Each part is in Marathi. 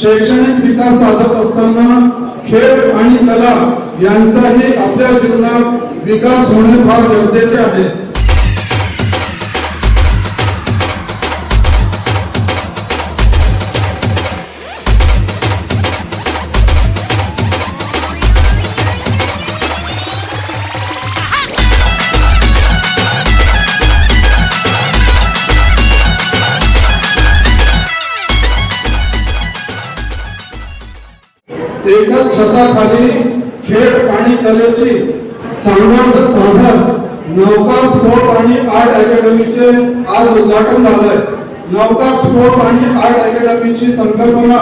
शैक्षणिक विकास साधत असताना खेळ आणि कला यांचाही आपल्या जीवनात विकास होणे फार गरजेचे आहे. एकाच छताखाली खेळ आणि कलेची सांगड साधत नौका स्पोर्ट आणि आर्ट अकॅडमीचे आज उद्घाटन झालंय. नौका स्पोर्ट आणि आर्ट अकॅडमीची संकल्पना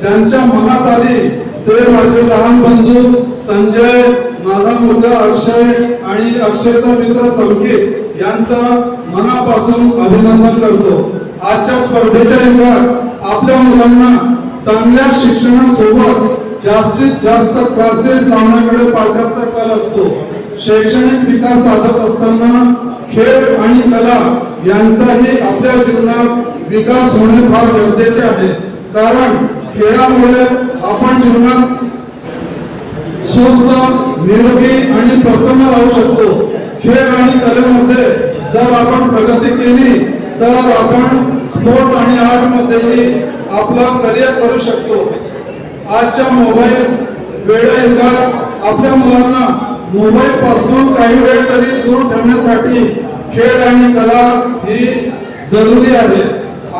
ज्यांच्या मनात आली ते माझे लहान बंधू संजय माझा मुलगा अक्षय आणि अक्षयचा मित्र संकेत यांचा मनापासून अभिनंदन करतो. आजच्या स्पर्धेच्या युगात आपल्या मुलांना चांगल्या शिक्षणासोबत जास्तीत जास्त क्लासेस लावण्याकडे पालकांचा कल असतो. शैक्षणिक विकास साधत असताना खेळ आणि कला यांचाही आपल्या जीवनात विकास होणे फार गरजेचे आहे. कारण खेळामुळे आपण जीवनात स्वस्थ निरोगी आणि प्रसन्न राहू शकतो. खेळ आणि कलेमध्ये जर आपण प्रगती केली तर आपण स्पोर्ट आणि आर्टमध्येही आपलं करिअर करू शकतो. आजच्या मोबाईल वेळेयुगात आपल्या मुलांना मोबाईल पासून काही वेळ तरी दूर ठेवण्यासाठी खेळ आणि कला ही जरुरी आहे.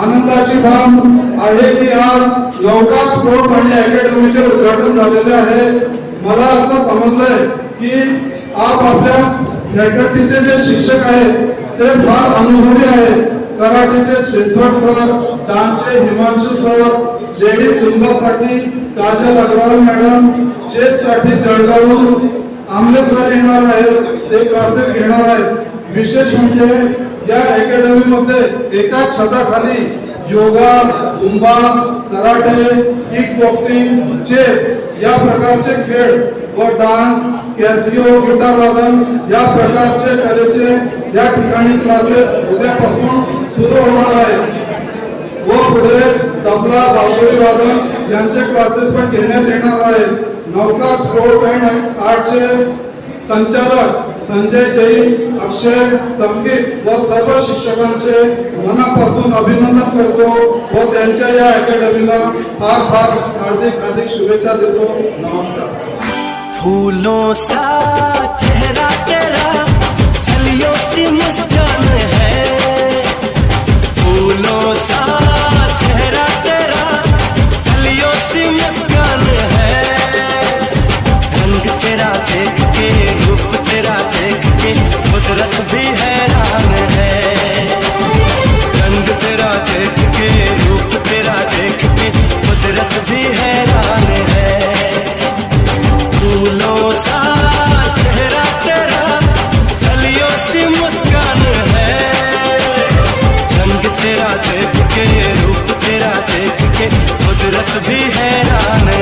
आनंदाची बाब आहे की आज लवकर स्पोर्ट आणि अकॅडमीचे उद्घाटन झालेले आहे. मला असं समजलंय की आप आपल्या फॅकल्टीचे जे शिक्षक आहेत ते फार अनुभवी आहेत. कराटेचे श्रीधर सर डान्सचे हिमांशू सर लेडीज झुंबासाठी काजल अग्रवाल मॅडम चेससाठी जळगावून आमले सर येणार आहेत ते क्लासेस घेणार आहेत. विशेष म्हणजे या अकॅडमीमध्ये एका छताखाली yoga zumba karate kick boxing chess या प्रकारचे खेळ व डान्स कॅसिओ गिटार वादन या प्रकारचे कलेचे या ठिकाणी क्लासेस उद्यापासून सुरू होणार आहेत. व पुढे तबला बासुरी वादन यांचे क्लासेस पण घेण्यात येणार आहेत. नौका स्पोर्ट अँड आर्टचे संचालक संजय जैन अक्षय संगीत व सर्व शिक्षकांचे मनापासून अभिनंदन करतो व त्यांच्या या अकॅडमीला फार फार हार्दिक हार्दिक शुभेच्छा देतो. नमस्कार. फूलों सा चेहरा तेरा कुदरत भी हैरान